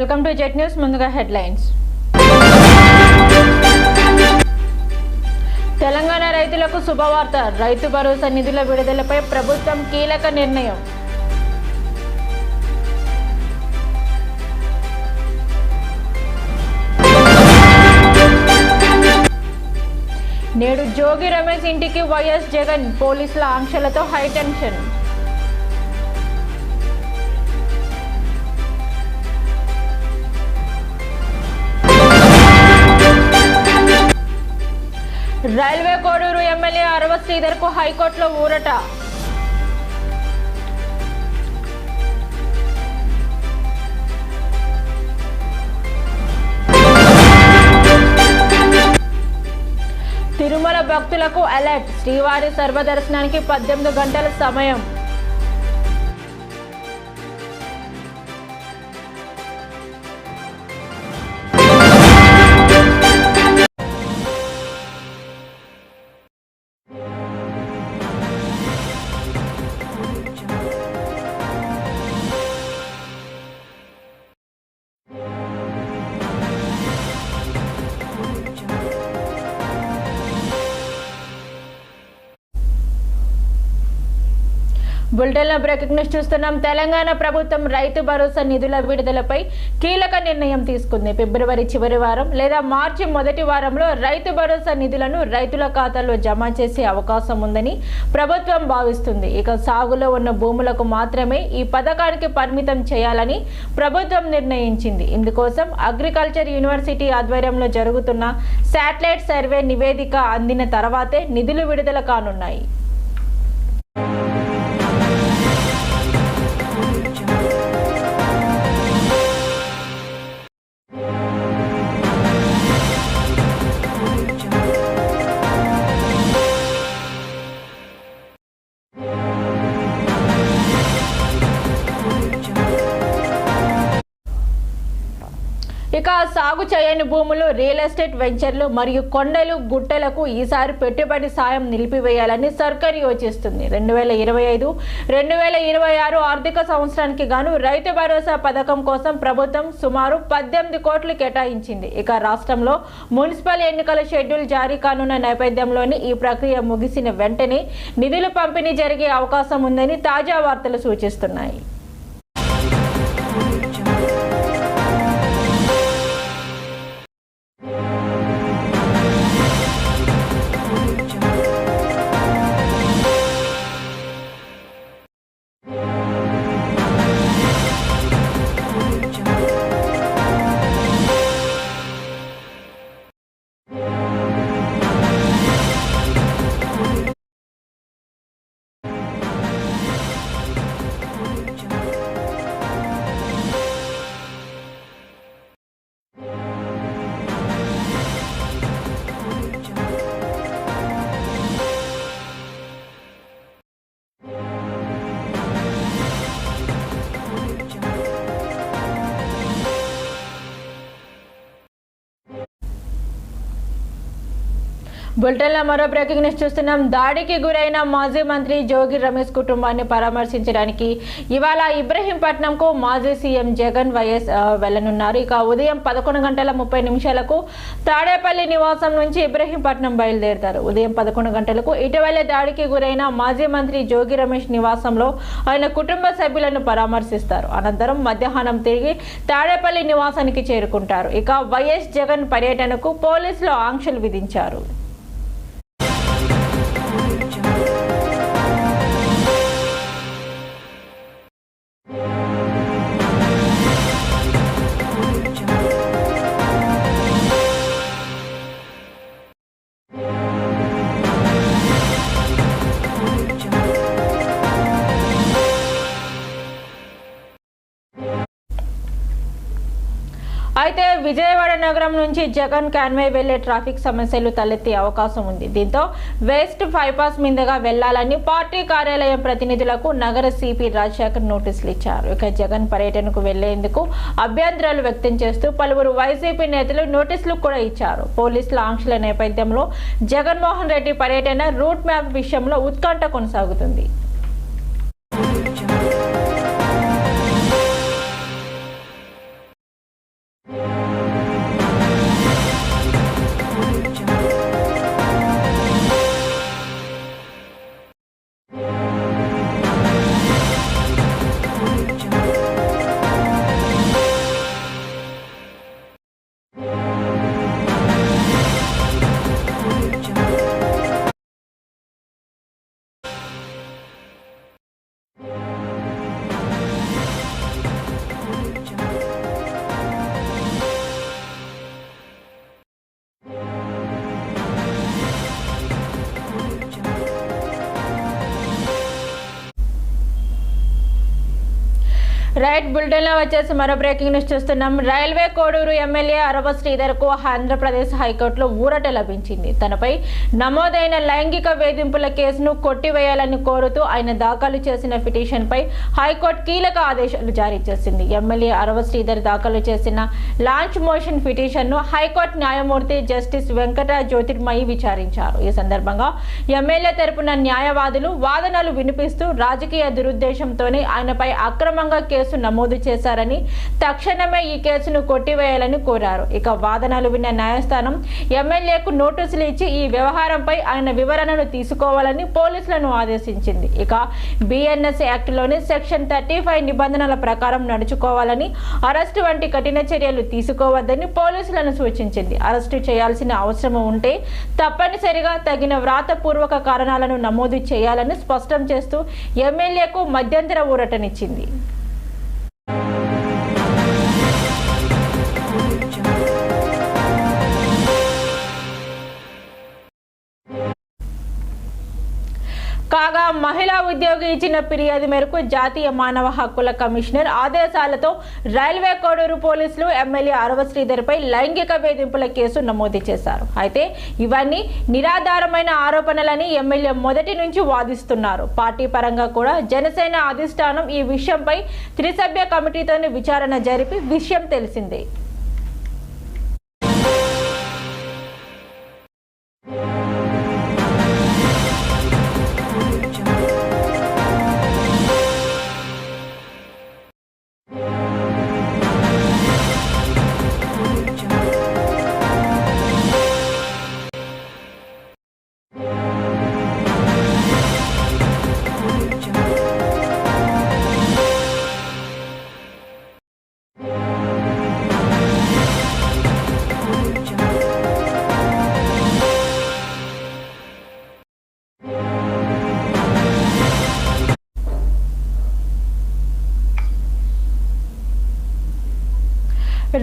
Welcome to jet news ముందుగా headlines. Telangana రైతులకు శుభవార్త. రైతు భరోసా నిధుల విడుదలపై ప్రభుత్వం కీలక నిర్ణయం. నేడు జోగి రమేష్ ఇంటికి వైఎస్ జగన్. పోలీసుల ఆంక్షలతో high tension Railway Koduru MLA Arava శ్రీధర్కు హైకోర్టులో ఊరట. తిరుమల భక్తులకు అలర్ట్. శ్రీవారి సర్వదర్శనానికి పద్దెనిమిది గంటల సమయం. బులెటిన్లో బ్రేకింగ్ న్యూస్ చూస్తున్నాం. తెలంగాణ ప్రభుత్వం రైతు భరోసా నిధుల విడుదలపై కీలక నిర్ణయం తీసుకుంది. ఫిబ్రవరి చివరి వారం లేదా మార్చి మొదటి వారంలో రైతు భరోసా నిధులను రైతుల ఖాతాల్లో జమ చేసే అవకాశం ఉందని ప్రభుత్వం భావిస్తుంది. ఇక సాగులో ఉన్న భూములకు మాత్రమే ఈ పథకానికి పరిమితం చేయాలని ప్రభుత్వం నిర్ణయించింది. ఇందుకోసం అగ్రికల్చర్ యూనివర్సిటీ ఆధ్వర్యంలో జరుగుతున్న శాటిలైట్ సర్వే నివేదిక అందిన తర్వాతే నిధులు విడుదల కానున్నాయి. సాగు చేయని భూములు రియల్ ఎస్టేట్ వెంచర్లు మరియు కొండలు గుట్టలకు ఈసారి పెట్టుబడి సాయం నిలిపివేయాలని సర్కార్ యోచిస్తుంది. రెండు వేల ఇరవై ఐదు రెండు వేల ఇరవై ఆరు ఆర్థిక సంవత్సరానికి గాను రైతు భరోసా పథకం కోసం ప్రభుత్వం సుమారు పద్దెనిమిది కోట్లు కేటాయించింది. ఇక రాష్ట్రంలో మున్సిపల్ ఎన్నికల షెడ్యూల్ జారీ కానున్న నేపథ్యంలోని ఈ ప్రక్రియ ముగిసిన వెంటనే నిధులు పంపిణీ జరిగే అవకాశం ఉందని తాజా వార్తలు సూచిస్తున్నాయి. బులెటిన్లో మరో బ్రేకింగ్ న్యూస్ చూస్తున్నాం. దాడికి గురైన మాజీ మంత్రి జోగి రమేష్ కుటుంబాన్ని పరామర్శించడానికి ఇవాళ ఇబ్రహీంపట్నంకు మాజీ సీఎం జగన్ వైఎస్ వెళ్ళనున్నారు ఇక ఉదయం పదకొండు గంటల ముప్పై నిమిషాలకు తాడేపల్లి నివాసం నుంచి ఇబ్రహీంపట్నం బయలుదేరుతారు. ఉదయం పదకొండు గంటలకు ఇటీవలే దాడికి గురైన మాజీ మంత్రి జోగి రమేష్ నివాసంలో ఆయన కుటుంబ సభ్యులను పరామర్శిస్తారు. అనంతరం మధ్యాహ్నం తిరిగి తాడేపల్లి నివాసానికి చేరుకుంటారు. ఇక వైఎస్ జగన్ పర్యటనకు పోలీసులు ఆంక్షలు విధించారు. విజయవాడ నగరం నుంచి జగన్ క్యాన్వే వెళ్ళే ట్రాఫిక్ సమస్యలు తలెత్తే అవకాశం ఉంది. దీంతో వెస్ట్ బైపాస్ మీదుగా వెళ్ళాలని పార్టీ కార్యాలయం ప్రతినిధులకు నగర సిపి రాజశేఖర్ నోటీసులు ఇచ్చారు. ఇక జగన్ పర్యటనకు వెళ్ళేందుకు అభ్యంతరాలు వ్యక్తం చేస్తూ పలువురు వైసీపీ నేతలు నోటీసులు కూడా ఇచ్చారు. పోలీసుల ఆంక్షల నేపథ్యంలో జగన్మోహన్ రెడ్డి పర్యటన రూట్ మ్యాప్ విషయంలో ఉత్కంఠ కొనసాగుతుంది. రైట్ బులెటిన్లో వచ్చేసి మరో బ్రేకింగ్ న్యూస్ చూస్తున్నాం. రైల్వే కోడూరు ఎమ్మెల్యే అరవ శ్రీధర్కు ఆంధ్రప్రదేశ్ హైకోర్టులో ఊరట లభించింది. తనపై నమోదైన లైంగిక వేధింపుల కేసును కొట్టివేయాలని కోరుతూ ఆయన దాఖలు చేసిన పిటిషన్ పై హైకోర్టు కీలక ఆదేశాలు జారీ చేసింది. ఎమ్మెల్యే అరవ శ్రీధర్ దాఖలు చేసిన లాంచ్ మోషన్ పిటిషన్ను హైకోర్టు న్యాయమూర్తి జస్టిస్ వెంకట జ్యోతిర్మయి విచారించారు. ఈ సందర్భంగా ఎమ్మెల్యే తరపున న్యాయవాదులు వాదనలు వినిపిస్తూ రాజకీయ దురుద్దేశంతోనే ఆయనపై అక్రమంగా కేసు నమోదు చేశారని తక్షణమే ఈ కేసును కొట్టివేయాలని కోరారు. ఇక వాదనలు విన్న న్యాయస్థానం ఎమ్మెల్యేకు నోటీసులు ఇచ్చి ఈ వ్యవహారంపై ఆయన వివరణను తీసుకోవాలని పోలీసులను ఆదేశించింది. ఇక బిఎన్ఎస్ యాక్ట్లోని సెక్షన్ థర్టీ ఫైవ్ నిబంధనల ప్రకారం నడుచుకోవాలని అరెస్టు వంటి కఠిన చర్యలు తీసుకోవద్దని పోలీసులను సూచించింది. అరెస్టు చేయాల్సిన అవసరం ఉంటే తప్పనిసరిగా తగిన వ్రాతపూర్వక కారణాలను నమోదు చేయాలని స్పష్టం చేస్తూ ఎమ్మెల్యేకు మధ్యంతర ఊరటనిచ్చింది. కాగా మహిళా ఉద్యోగి ఇచ్చిన ఫిర్యాదు మేరకు జాతీయ మానవ హక్కుల కమిషనర్ ఆదేశాలతో రైల్వే కోడూరు పోలీసులు ఎమ్మెల్యే అరవ శ్రీధర్పై లైంగిక వేధింపుల కేసు నమోదు చేశారు. అయితే ఇవన్నీ నిరాధారమైన ఆరోపణలని ఎమ్మెల్యే మొదటి నుంచి వాదిస్తున్నారు. పార్టీ పరంగా కూడా జనసేన అధిష్టానం ఈ విషయంపై త్రిసభ్య కమిటీతోని విచారణ జరిపి విషయం తెలిసిందే.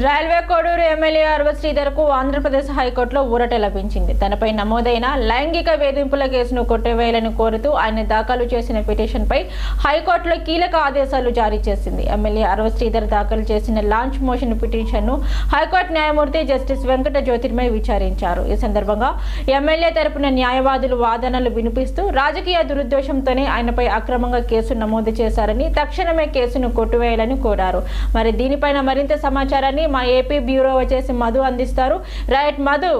రైల్వే కోడూరు ఎమ్మెల్యే అరవ శ్రీధర్కు ఆంధ్రప్రదేశ్ హైకోర్టులో ఊరట లభించింది. తనపై నమోదైన లైంగిక వేధింపుల కేసును కొట్టివేయాలని కోరుతూ ఆయన దాఖలు చేసిన పిటిషన్పై హైకోర్టులో కీలక ఆదేశాలు జారీ చేసింది. ఎమ్మెల్యే అరవ శ్రీధర్ దాఖలు చేసిన లాంచ్ మోషన్ పిటిషన్ను హైకోర్టు న్యాయమూర్తి జస్టిస్ వెంకట జ్యోతిర్మయ్ విచారించారు. ఈ సందర్భంగా ఎమ్మెల్యే తరపున న్యాయవాదులు వాదనలు వినిపిస్తూ రాజకీయ దురుద్దేశంతోనే ఆయనపై అక్రమంగా కేసు నమోదు చేశారని తక్షణమే కేసును కొట్టివేయాలని కోరారు. మరి దీనిపైన మరింత సమాచారాన్ని మా ఏపీ బ్యూరో వచ్చేసి మధు అందిస్తారు. రైట్ మధు.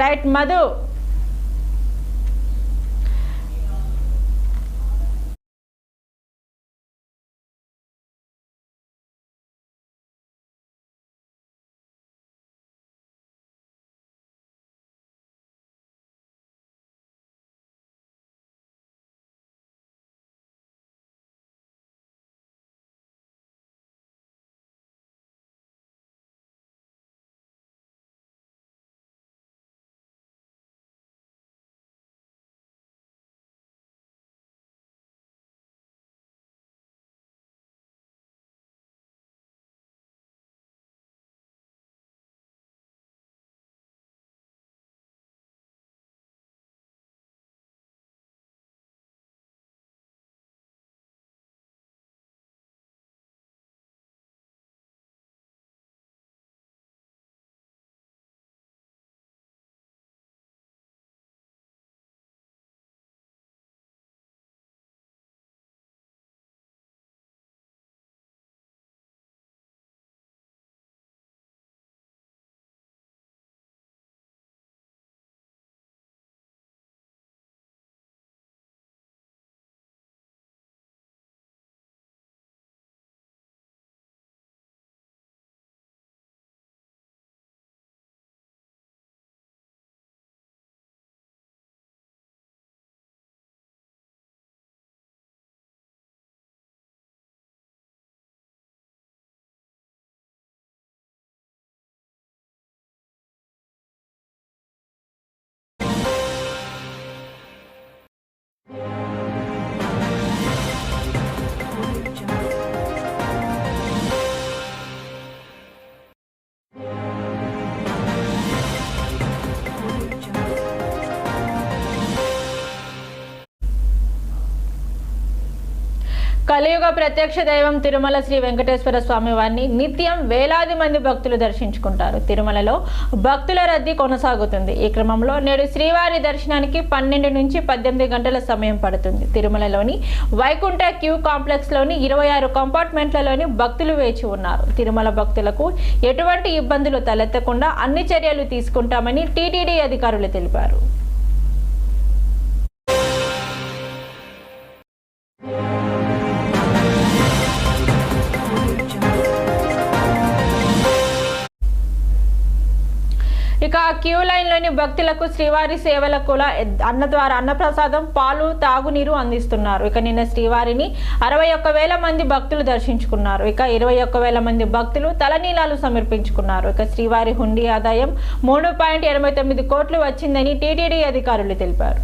రైట్ మధు. కలియుగ ప్రత్యక్ష దైవం తిరుమల శ్రీ వెంకటేశ్వర స్వామి వారిని నిత్యం వేలాది మంది భక్తులు దర్శించుకుంటారు. తిరుమలలో భక్తుల రద్దీ కొనసాగుతుంది. ఈ క్రమంలో నేడు శ్రీవారి దర్శనానికి పన్నెండు నుంచి పద్దెనిమిది గంటల సమయం పడుతుంది. తిరుమలలోని వైకుంఠ క్యూ కాంప్లెక్స్లోని ఇరవై ఆరు కంపార్ట్మెంట్లలోని భక్తులు వేచి ఉన్నారు. తిరుమల భక్తులకు ఎటువంటి ఇబ్బందులు తలెత్తకుండా అన్ని చర్యలు తీసుకుంటామని టీటీడీ అధికారులు తెలిపారు. క్యూ లైన్లోని భక్తులకు శ్రీవారి సేవలకు అన్న ద్వారా అన్నప్రసాదం పాలు తాగునీరు అందిస్తున్నారు. ఇక నిన్న శ్రీవారిని అరవై ఒక్క వేల మంది భక్తులు దర్శించుకున్నారు. ఇక ఇరవై ఒక్క వేల మంది భక్తులు తలనీలాలు సమర్పించుకున్నారు. ఇక శ్రీవారి హుండీ ఆదాయం మూడు పాయింట్ ఎనభై తొమ్మిది కోట్లు వచ్చిందని టీటీడీ అధికారులు తెలిపారు.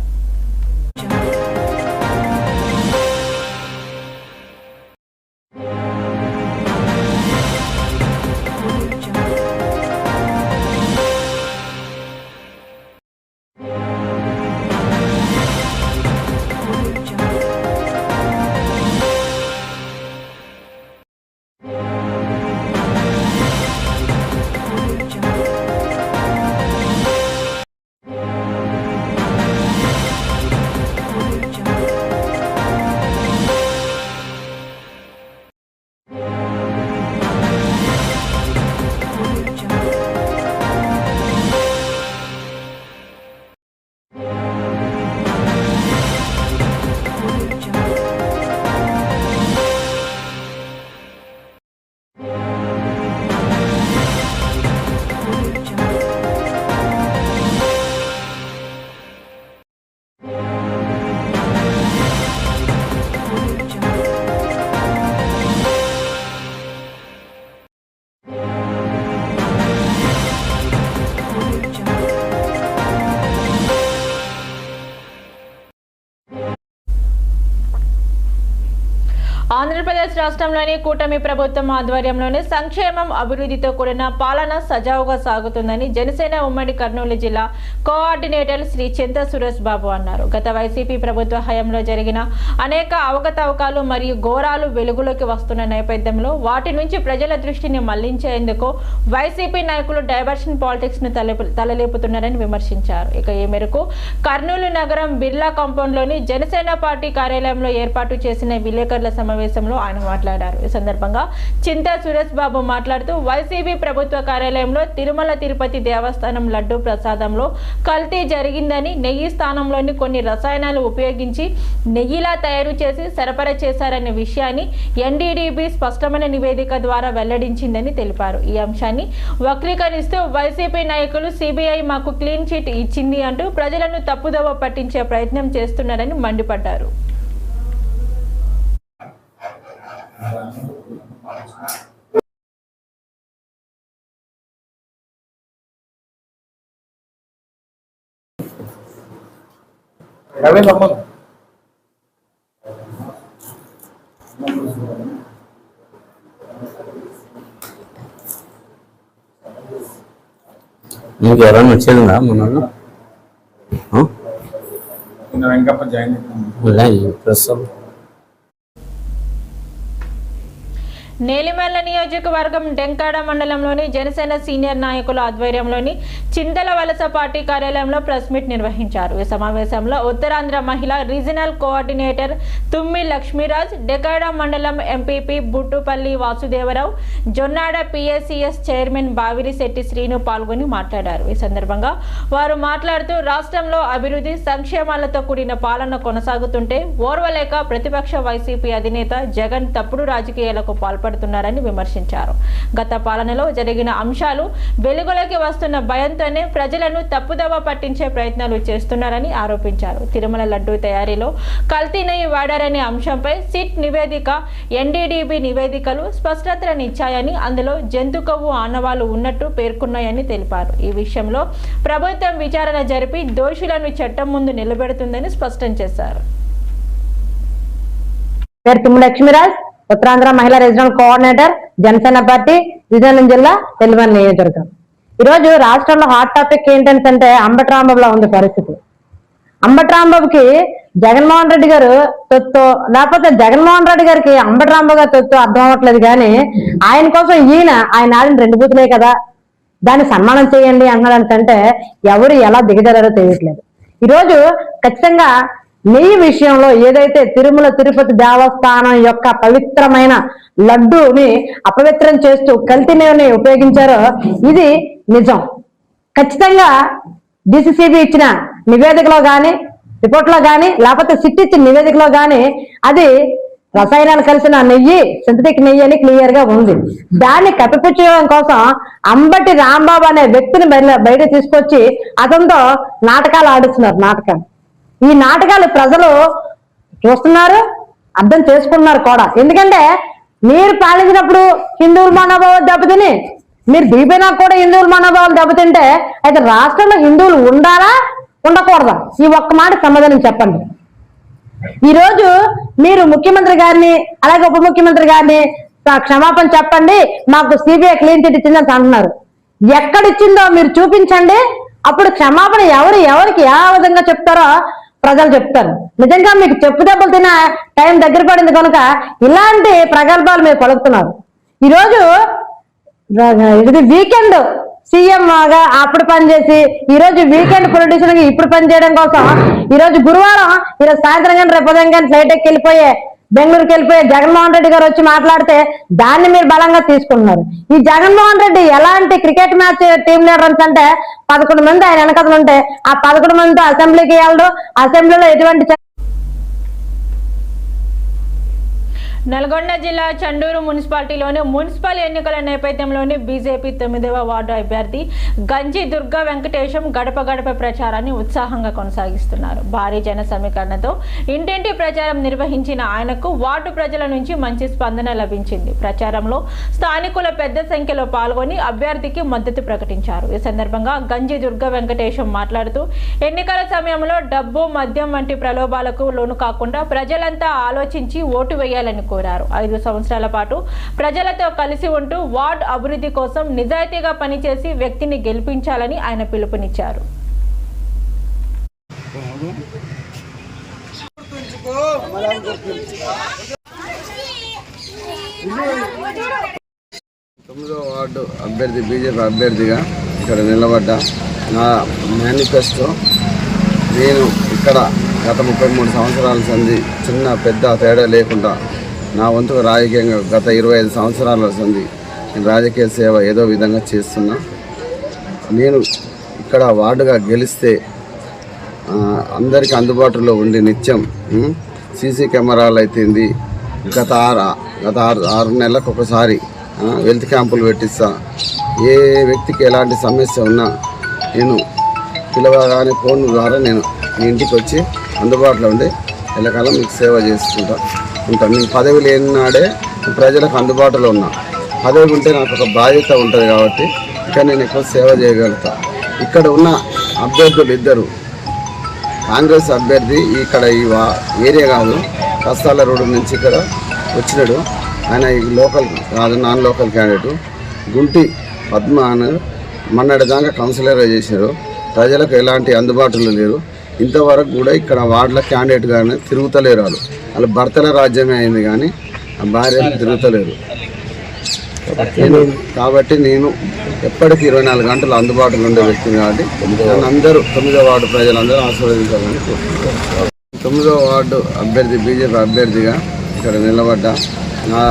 ఆంధ్రప్రదేశ్ రాష్ట్రంలోని కూటమి ప్రభుత్వం ఆధ్వర్యంలోని సంక్షేమం అభివృద్ధితో కూడిన పాలన సజావుగా సాగుతుందని జనసేన ఉమ్మడి కర్నూలు జిల్లా కోఆర్డినేటర్ శ్రీ చింత సురేష్ బాబు అన్నారు. గత వైసీపీ ప్రభుత్వ హయాంలో జరిగిన అనేక అవకతవకాలు మరియు ఘోరాలు వెలుగులోకి వస్తున్న నేపథ్యంలో వాటి నుంచి ప్రజల దృష్టిని మళ్ళించేందుకు వైసీపీ నాయకులు డైవర్షన్ పాలిటిక్స్ను తలలేపుతున్నారని విమర్శించారు. ఇక ఈ మేరకు కర్నూలు నగరం బిర్లా కాంపౌండ్లోని జనసేన పార్టీ కార్యాలయంలో ఏర్పాటు చేసిన విలేకరుల సమావేశంలో ఆయన మాట్లాడారు. ఈ సందర్భంగా చింతా సురేష్ బాబు మాట్లాడుతూ వైసీపీ ప్రభుత్వ కార్యాలయంలో తిరుమల తిరుపతి దేవస్థానం లడ్డు ప్రసాదంలో కల్తీ జరిగిందని నెయ్యి స్థానంలోని కొన్ని రసాయనాలు ఉపయోగించి నెయ్యిలా తయారు చేసి సరఫరా చేశారనే విషయాన్ని ఎన్డీడీబీ స్పష్టమైన నివేదిక ద్వారా వెల్లడించిందని తెలిపారు. ఈ అంశాన్ని వక్రీకరిస్తూ వైసీపీ నాయకులు సిబిఐ మాకు క్లీన్ చిట్ ఇచ్చింది అంటూ ప్రజలను తప్పుదోవ పట్టించే ప్రయత్నం చేస్తున్నారని మండిపడ్డారు. రవి నమ్మదు మీకు ఎవరైనా వచ్చేదిందా మన వాళ్ళు? ఆ? నిన్న వెంకప్ప జాయిన్ అవుతుంది ఉందా? ఈ ప్రస్తుతం నేలిమల్ల నియోజకవర్గం డెంకాడ మండలంలోని జనసేన సీనియర్ నాయకుల ఆధ్వర్యంలోని చింతల వలస పార్టీ కార్యాలయంలో ప్రెస్ మీట్ నిర్వహించారు. ఈ సమావేశంలో ఉత్తరాంధ్ర మహిళా రీజనల్ కోఆర్డినేటర్ తుమ్మి లక్ష్మీరాజ్ డెకాడ మండలం MPP Buttupalli Vasudevarao Jonnada PSCS chairman Bavirisetti Srinu పాల్గొని మాట్లాడారు. ఈ సందర్భంగా వారు మాట్లాడుతూ రాష్ట్రంలో అభివృద్ధి సంక్షేమాలతో కూడిన పాలన కొనసాగుతుంటే ఓర్వలేక ప్రతిపక్ష వైసీపీ అధినేత జగన్ తప్పుడు రాజకీయాలకు పాల్పడుతున్నారని విమర్శించారు. గత పాలనలో జరిగిన అంశాలు వెలుగులోకి వస్తున్న భయంతోనే ప్రజలను తప్పుదవ పట్టించే ప్రయత్నాలు చేస్తున్నారని ఆరోపించారు. తిరుమల లడ్డూ తయారీలో కల్తీ నెయ్యి వాడారనే అంశంపై సిట్ నివేదిక ఎన్డీడీబీ నివేదికలు స్పష్టతనిచ్చాయని అందులో జంతు కొవ్వు ఆనవాళ్ళు ఉన్నట్టు పేర్కొన్నాయని తెలిపారు. ఈ విషయంలో ప్రభుత్వం విచారణ జరిపి దోషులను చట్టం ముందు నిలబెడుతుందని స్పష్టం చేశారు. పేరు లక్ష్మీరాజ్ ఉత్తరాంధ్ర మహిళా regional coordinator Janasena party Vizianagaram జిల్లా తెల్వన్ నియోజకవర్గం. ఈరోజు రాష్ట్రంలో హాట్ టాపిక్ ఏంటంటే అంబటి రాంబాబులో ఉంది పరిస్థితి. అంబటి రాంబాబుకి జగన్మోహన్ రెడ్డి గారు తొత్తు లేకపోతే జగన్మోహన్ రెడ్డి గారికి అంబటి రాంబాబు గారు తొత్తు అర్థం అవ్వట్లేదు కానీ ఆయన కోసం ఈయన ఆయన ఆడిన రెండు బూతులే కదా. దాన్ని సన్మానం చేయండి అన్నాడంటే ఎవరు ఎలా దిగజారో తెలియట్లేదు. ఈరోజు ఖచ్చితంగా నెయ్యి విషయంలో ఏదైతే తిరుమల తిరుపతి దేవస్థానం యొక్క పవిత్రమైన లడ్డూని అపవిత్రం చేస్తూ కల్తీ నెయ్యిని ఉపయోగించారో ఇది నిజం. ఖచ్చితంగా డిసిసిబి ఇచ్చిన నివేదికలో కానీ రిపోర్ట్లో కానీ లేకపోతే సిట్ ఇచ్చిన నివేదికలో కానీ అది రసాయనాలు కలిసిన నెయ్యి సింథటిక్ నెయ్యి అని క్లియర్గా ఉంది. దాన్ని కప్పిపుచ్చడం కోసం అంబటి రాంబాబు అనే వ్యక్తిని బయట బయట తీసుకొచ్చి అతనితో నాటకాలు ఆడిస్తున్నారు నాటకాలు ఈ నాటకాలు ప్రజలు చూస్తున్నారు అర్థం చేసుకున్నారు కూడా. ఎందుకంటే మీరు పాలించినప్పుడు హిందువుల మనోభావాలు దెబ్బతిని మీరు దిగిపోయినా కూడా హిందువుల మనోభావాలు దెబ్బతింటే అయితే రాష్ట్రంలో హిందువులు ఉండాలా ఉండకూడదా? ఈ ఒక్క మాట సమాధానం చెప్పండి. ఈ రోజు మీరు ముఖ్యమంత్రి గారిని అలాగే ఉప ముఖ్యమంత్రి గారిని క్షమాపణ చెప్పండి మాకు సిబిఐ క్లీన్ చిట్ ఇచ్చిందని అంటున్నారు. ఎక్కడిచ్చిందో మీరు చూపించండి అప్పుడు క్షమాపణ ఎవరు ఎవరికి ఏ విధంగా చెప్తారో ప్రజలు చెప్తారు. నిజంగా మీకు చెప్పు దెబ్బలు తిన టైం దగ్గర పడింది కనుక ఇలాంటి ప్రగల్భాలు మీరు పలుకుతున్నారు. ఈరోజు ఇది వీకెండ్. సీఎం గా అప్పుడు పనిచేసి ఈరోజు వీకెండ్ పొలిటీషియన్ ఇప్పుడు పనిచేయడం కోసం ఈ రోజు గురువారం ఈరోజు సాయంత్రం కానీ రేపు ఉదయం కానీ ఫ్లైట్ ఎక్కి వెళ్ళిపోయే బెంగళూరుకి వెళ్ళిపోయే జగన్మోహన్ రెడ్డి గారు వచ్చి మాట్లాడితే దాన్ని మీరు బలంగా తీసుకుంటున్నారు. ఈ జగన్మోహన్ రెడ్డి ఎలాంటి క్రికెట్ మ్యాచ్ టీమ్ లీడర్స్ అంటే పదకొండు మంది ఆయన వెనకలు ఉంటే ఆ పదకొండు మంది అసెంబ్లీకి వెళ్ళడు అసెంబ్లీలో ఎటువంటి చ- నల్గొండ జిల్లా చండూరు మున్సిపాలిటీలోని మున్సిపల్ ఎన్నికల నేపథ్యంలోని బీజేపీ తొమ్మిదవ వార్డు అభ్యర్థి గంజి దుర్గా వెంకటేశం గడప గడప ప్రచారాన్ని ఉత్సాహంగా కొనసాగిస్తున్నారు. భారీ జన సమీకరణతో ఇంటింటి ప్రచారం నిర్వహించిన ఆయనకు వార్డు ప్రజల నుంచి మంచి స్పందన లభించింది. ప్రచారంలో స్థానికుల పెద్ద సంఖ్యలో పాల్గొని అభ్యర్థికి మద్దతు ప్రకటించారు. ఈ సందర్భంగా గంజి దుర్గా వెంకటేశం మాట్లాడుతూ ఎన్నికల సమయంలో డబ్బు మద్యం వంటి ప్రలోభాలకు లోను కాకుండా ప్రజలంతా ఆలోచించి ఓటు వేయాలని కోరారు. ఐదు సంవత్సరాల పాటు ప్రజలతో కలిసి ఉంటూ వార్డ్ అభివృద్ధి కోసం నిజాయితీగా పనిచేసి వ్యక్తిని గెలిపించాలని ఆయన పిలుపునిచ్చారు. తొమ్మిదో వార్డు అభ్యర్థి బీజేపీ అభ్యర్థిగా ఇక్కడ నిలబడ్డా నా మేనిఫెస్టో నేను ఇక్కడ గత ముప్పై మూడు సంవత్సరాల సంది చిన్న పెద్ద తేడా లేకుండా నా వంతు రాజకీయంగా గత ఇరవై ఐదు సంవత్సరాల వస్తుంది నేను రాజకీయ సేవ ఏదో విధంగా చేస్తున్నా. నేను ఇక్కడ వార్డుగా గెలిస్తే అందరికీ అందుబాటులో ఉండి నిత్యం సీసీ కెమెరాలు అయితేంది గత ఆరు గత ఆరు ఆరు నెలలకు ఒకసారి హెల్త్ క్యాంపులు పెట్టిస్తా. ఏ వ్యక్తికి ఎలాంటి సమస్య ఉన్నా నేను పిలవగానే ఫోన్ ద్వారా నేను మీ ఇంటికి వచ్చి అందుబాటులో ఉండి ఎల్లకాలం మీకు సేవ చేసుకుంటాను ఉంటాను. నేను పదవి లేని నాడే ప్రజలకు అందుబాటులో ఉన్నా. పదవి ఉంటే నాకు ఒక బాధ్యత ఉంటుంది కాబట్టి ఇక్కడ నేను ఎక్కువ సేవ చేయగలుగుతా. ఇక్కడ ఉన్న అభ్యర్థులు ఇద్దరు. కాంగ్రెస్ అభ్యర్థి ఇక్కడ ఈ వా ఏరియా కాదు కస్తాల రోడ్డు నుంచి ఇక్కడ వచ్చినాడు. ఆయన ఈ లోకల్ కాదు non local candidate. Gunti Padma అని మొన్నటి దాకా కౌన్సిలర్గా చేశారు. ప్రజలకు ఎలాంటి అందుబాటులో లేరు. ఇంతవరకు కూడా ఇక్కడ వార్డుల క్యాండిడేట్ కానీ తిరుగుతలేరు వాళ్ళు. వాళ్ళ భర్తల రాజ్యమే అయింది కానీ ఆ భార్యలు తిరుగుతలేరు. నేను కాబట్టి నేను ఎప్పటికీ ఇరవై నాలుగు గంటలు అందుబాటులో ఉండే వ్యక్తిని కాబట్టి అందరూ తొమ్మిదో వార్డు ప్రజలందరూ ఆశీర్వదించాలని కోరుకుంటున్నాను. తొమ్మిదో వార్డు అభ్యర్థి బీజేపీ అభ్యర్థిగా ఇక్కడ నిలబడ్డ నా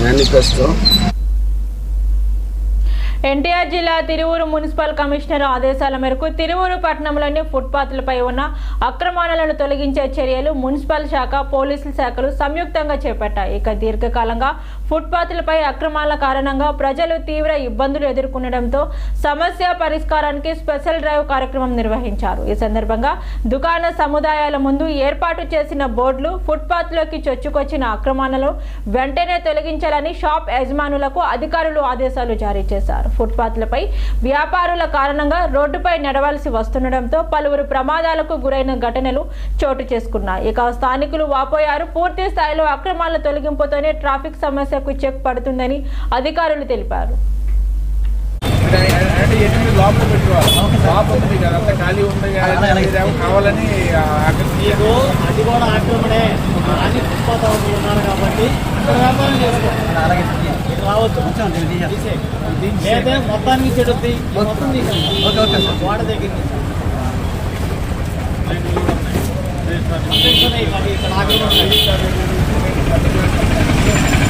మేనిఫెస్టో ఎన్టీఆర్ జిల్లా తిరువురు మున్సిపల్ కమిషనర్ ఆదేశాల మేరకు తిరువురు పట్టణంలోని ఫుట్పాత్లపై ఉన్న అక్రమాలను తొలగించే చర్యలు మున్సిపల్ శాఖ పోలీసుల శాఖలు సంయుక్తంగా చేపట్టాయి. ఇక దీర్ఘకాలంగా ఫుట్పాత్లపై అక్రమాల కారణంగా ప్రజలు తీవ్ర ఇబ్బందులు ఎదుర్కొనడంతో సమస్య పరిష్కారానికి స్పెషల్ డ్రైవ్ కార్యక్రమం నిర్వహించారు. ఈ సందర్భంగా దుకాణ సముదాయాల ముందు ఏర్పాటు చేసిన బోర్డులు ఫుట్పాత్లోకి చొచ్చుకొచ్చిన అక్రమాలను వెంటనే తొలగించాలని షాప్ యజమానులకు అధికారులు ఆదేశాలు జారీ చేశారు. ఫుట్పాత్లపై వ్యాపారుల కారణంగా రోడ్డుపై నడవాల్సి వస్తుండటంతో పలువురు ప్రమాదాలకు గురైన ఘటనలు చోటు చేసుకున్నాయి. ఇక స్థానికులు వాపోయారు. పూర్తి స్థాయిలో అక్రమాల తొలగింపుతోనే ట్రాఫిక్ సమస్య సమస్యకు చెక్ పడుతుందని అధికారులు తెలిపారు. లోపల పెట్టుకోవాలి లోపల ఉంది కదా ఖాళీ ఉంది కదా కావాలని అది కూడా ఆక్రమణే ఉన్నారు కాబట్టి వ్యాపారం రావచ్చు లేదా మొత్తానికి చెడుద్ది మొత్తం గోడ దగ్గర ఇక్కడ ఆక్రమణ ఉంది. కానీ ఇది కలపండి చెప్పండి అడిగింది హెల్ప్ చేయండి, హెల్ప్ చేయండి.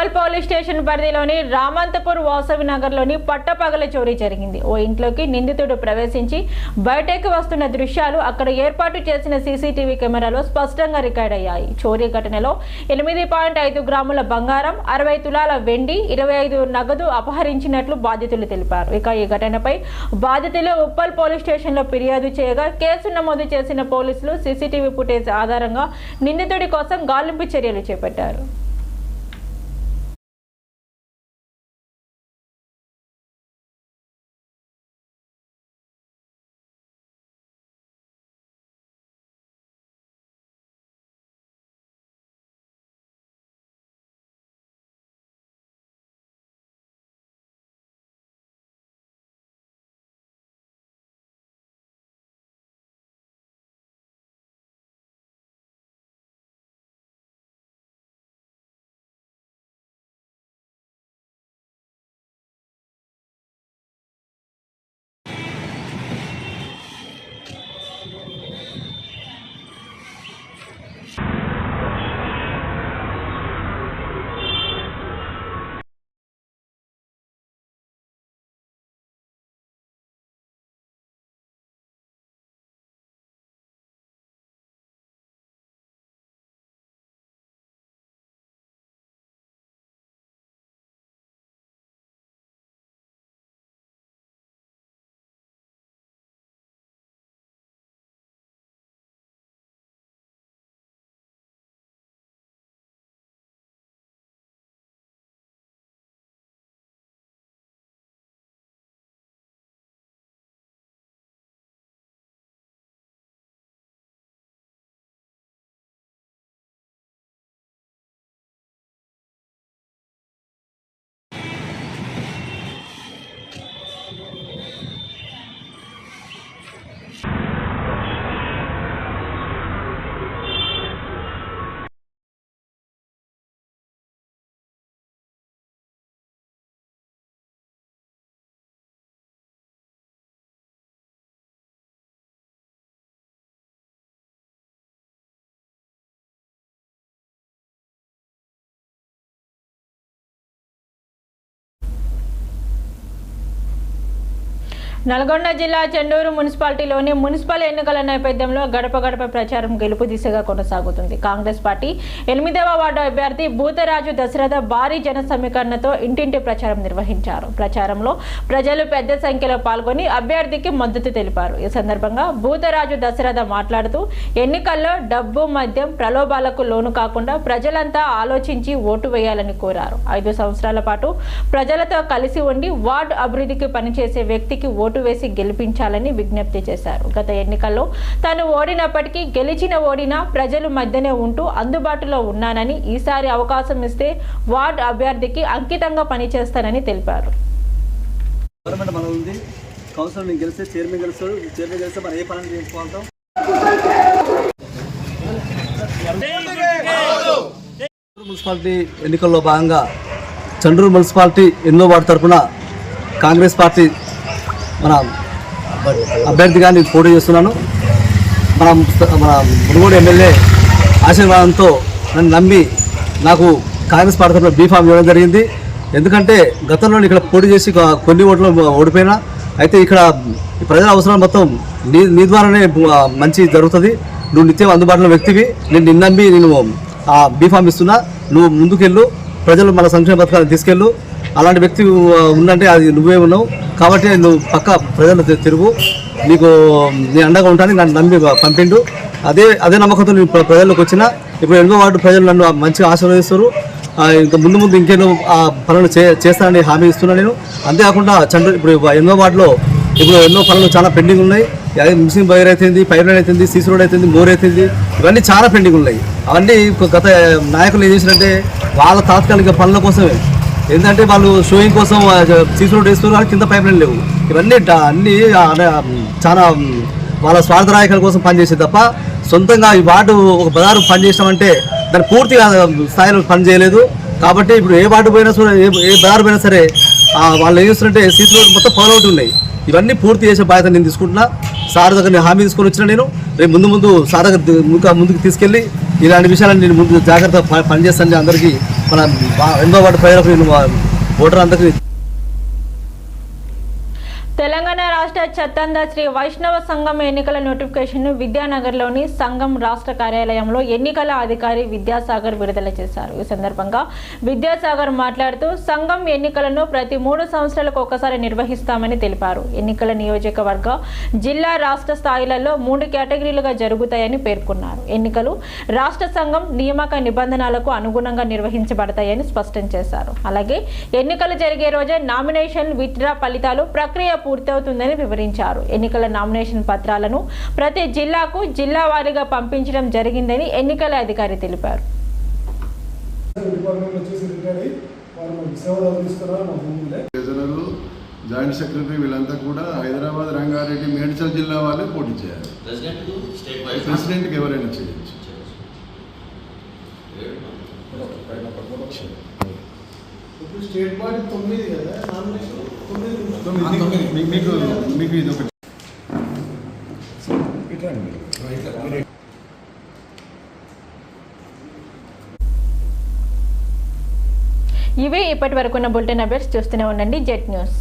ఉప్పల్ పోలీస్ స్టేషన్ పరిధిలోని రామంతపూర్ వాసవి నగర్లోని పట్టపగల చోరీ జరిగింది. ఓ ఇంట్లోకి నిందితుడు ప్రవేశించి బయటకు వస్తున్న దృశ్యాలు అక్కడ ఏర్పాటు చేసిన సీసీటీవీ కెమెరాలో స్పష్టంగా రికార్డ్ అయ్యాయి. చోరీ ఘటనలో ఎనిమిది పాయింట్ ఐదు గ్రాముల బంగారం అరవై తులాల వెండి ఇరవై ఐదు నగదు అపహరించినట్లు బాధితులు తెలిపారు. ఇక ఈ ఘటనపై బాధితులు ఉప్పల్ పోలీస్ స్టేషన్లో ఫిర్యాదు చేయగా కేసు నమోదు చేసిన పోలీసులు సీసీటీవీ ఫుటేజ్ ఆధారంగా నిందితుడి కోసం గాలింపు చర్యలు చేపట్టారు. నల్గొండ జిల్లా చెండూరు మున్సిపాలిటీలోని మున్సిపల్ ఎన్నికల నేపథ్యంలో గడప గడప ప్రచారం గెలుపు దిశగా కొనసాగుతుంది. కాంగ్రెస్ పార్టీ ఎనిమిదవ వార్డు అభ్యర్థి భూతరాజు దశరథ భారీ జన సమీకరణతో ఇంటింటి ప్రచారం నిర్వహించారు. ప్రచారంలో ప్రజలు పెద్ద సంఖ్యలో పాల్గొని అభ్యర్థికి మద్దతు తెలిపారు. ఈ సందర్భంగా భూతరాజు దశరథ మాట్లాడుతూ ఎన్నికల్లో డబ్బు మద్యం ప్రలోభాలకు లోను కాకుండా ప్రజలంతా ఆలోచించి ఓటు వేయాలని కోరారు. ఐదు సంవత్సరాల పాటు ప్రజలతో కలిసి ఉండి వార్డు అభివృద్ధికి పనిచేసే వ్యక్తికి ఓటు వేసి గెలిపించాలని విజ్ఞప్తి చేశారు. గత ఎన్నికల్లో తాను ఓడినప్పటికీ గెలిచిన ఓడినా ప్రజలు మధ్యనే ఉంటూ అందుబాటులో ఉన్నానని ఈసారి అవకాశం ఇస్తే వార్డు అభ్యర్థికి అంకితంగా పనిచేస్తానని తెలిపారు. గవర్నమెంట్ మనం ఉంది. కౌన్సిలర్ నేను గెలిస్తే చైర్మన్ గెలుస్తాడు. చైర్మన్ గెలిస్తే మనం ఏ పనులు చేసుకోవాలంటాం చంద్రూరు మున్సిపాలిటీ ఎన్నికల్లో భాగంగా చండ్రూరు మున్సిపాలిటీ ఎన్నో వార్డు తరపున కాంగ్రెస్ పార్టీ మన అభ్యర్థిగా నేను పోటీ చేస్తున్నాను. మన మన మునుగోడు ఎమ్మెల్యే ఆశీర్వాదంతో నన్ను నమ్మి నాకు కాంగ్రెస్ పార్టీ తరఫున బీఫామ్ ఇవ్వడం జరిగింది. ఎందుకంటే గతంలో ఇక్కడ పోటీ చేసి కొన్ని ఓట్లు ఓడిపోయినా అయితే ఇక్కడ ప్రజల అవసరాలు మొత్తం నీ నీ ద్వారానే మంచి జరుగుతుంది. నువ్వు నిత్యం అందుబాటులో వ్యక్తివి. నేను నిన్ను నమ్మి నేను ఆ బీఫామ్ ఇస్తున్నా. నువ్వు ముందుకెళ్ళు. ప్రజలు మన సంక్షేమ పథకాలను తీసుకెళ్ళు. అలాంటి వ్యక్తి ఉందంటే అది నువ్వే ఉన్నావు. కాబట్టి నువ్వు పక్క ప్రజలు తిరుగు. నీకు నేను అండగా ఉంటాను నన్ను నమ్మి పంపిండు. అదే అదే నమ్మకంతో నేను ప్రజల్లోకి వచ్చిన ఇప్పుడు ఎన్నో వార్డు ప్రజలు నన్ను మంచిగా ఆశీర్వదిస్తారు. ఇంకా ముందు ముందు ఇంకేనో ఆ పనులు చే చేస్తానని హామీ ఇస్తున్నాను నేను. అంతేకాకుండా చంద్ర ఇప్పుడు ఎన్నో వార్డులో ఇప్పుడు ఎన్నో పనులు చాలా పెండింగ్ ఉన్నాయి. అదే ముస్లిం బైర్ అవుతుంది పైప్ లైన్ అవుతుంది సీసీ రోడ్ అవుతుంది మోర్ అవుతుంది ఇవన్నీ చాలా పెండింగ్ ఉన్నాయి. అవన్నీ గత నాయకులు ఏం చేసినట్టే వాళ్ళ తాత్కాలిక పనుల కోసమే. ఏంటంటే వాళ్ళు షోయింగ్ కోసం సీసీ రోడ్ వేస్తున్నారు కానీ కింద పైప్ లైన్ లేవు. ఇవన్నీ అన్నీ చాలా వాళ్ళ స్వార్థ నాయకుల కోసం పనిచేసేది తప్ప సొంతంగా ఈ వార్డు ఒక బజారు పనిచేసామంటే దాన్ని పూర్తిగా స్థాయిలో పని చేయలేదు కాబట్టి ఇప్పుడు ఏ వార్డు పోయినా సరే ఏ ఏ బజారు పోయినా సరే వాళ్ళు ఏం చేస్తున్నారంటే సీట్ రోడ్ మొత్తం ఫాలో అవుట్ ఉన్నాయి. ఇవన్నీ పూర్తి చేసే బాధ్యత నేను తీసుకుంటున్నా. సార్ దగ్గర నేను హామీ తీసుకొని వచ్చిన నేను. రేపు ముందు ముందు సార్ దగ్గర ముందు ముందుకు తీసుకెళ్ళి ఇలాంటి విషయాలను నేను ముందు జాగ్రత్త ప- పనిచేస్తాను. అందరికీ మన బా- వాటి ప్రజలకు నేను ఓటర్ అందరికీ తెలంగాణ రాష్ట్ర చత్తంద శ్రీ వైష్ణవ సంఘం ఎన్నికల నోటిఫికేషన్ విద్యానగర్లోని సంఘం రాష్ట్ర కార్యాలయంలో ఎన్నికల అధికారి విద్యాసాగర్ విడుదల చేశారు. ఈ సందర్భంగా విద్యాసాగర్ మాట్లాడుతూ సంఘం ఎన్నికలను ప్రతి మూడు సంవత్సరాలకు ఒకసారి నిర్వహిస్తామని తెలిపారు. ఎన్నికల నియోజకవర్గ జిల్లా రాష్ట్ర స్థాయిలలో మూడు కేటగిరీలుగా జరుగుతాయని పేర్కొన్నారు. ఎన్నికలు రాష్ట్ర సంఘం నియామక నిబంధనలకు అనుగుణంగా నిర్వహించబడతాయని స్పష్టం చేశారు. అలాగే ఎన్నికలు జరిగే రోజే నామినేషన్ విత్డ్రా ఫలితాలు ప్రక్రియ పూర్తవుతుందని వివరించారు. ఎన్నికల నామినేషన్ పత్రాలను ప్రతి జిల్లాకు జిల్లా వారీగా పంపించడం జరిగిందని ఎన్నికల అధికారి తెలిపారు. జాయింట్ సెక్రటరీ వీళ్ళంతా కూడా హైదరాబాద్ రంగారెడ్డి మేడ్చల్ జిల్లా వాళ్ళే పోటీ చేయాలి. ప్రెసిడెంట్కి ఎవరైనా చేయొచ్చు. ఇప్పుడు స్టేట్ బాడీ తొమ్మిది కదా నామినేషన్. మీకు మీకు ఇది ఒకటి ఇవే ఇప్పటి వరకున్న బులెటిన్ అప్డేట్స్ చూస్తూనే ఉండండి జెట్ న్యూస్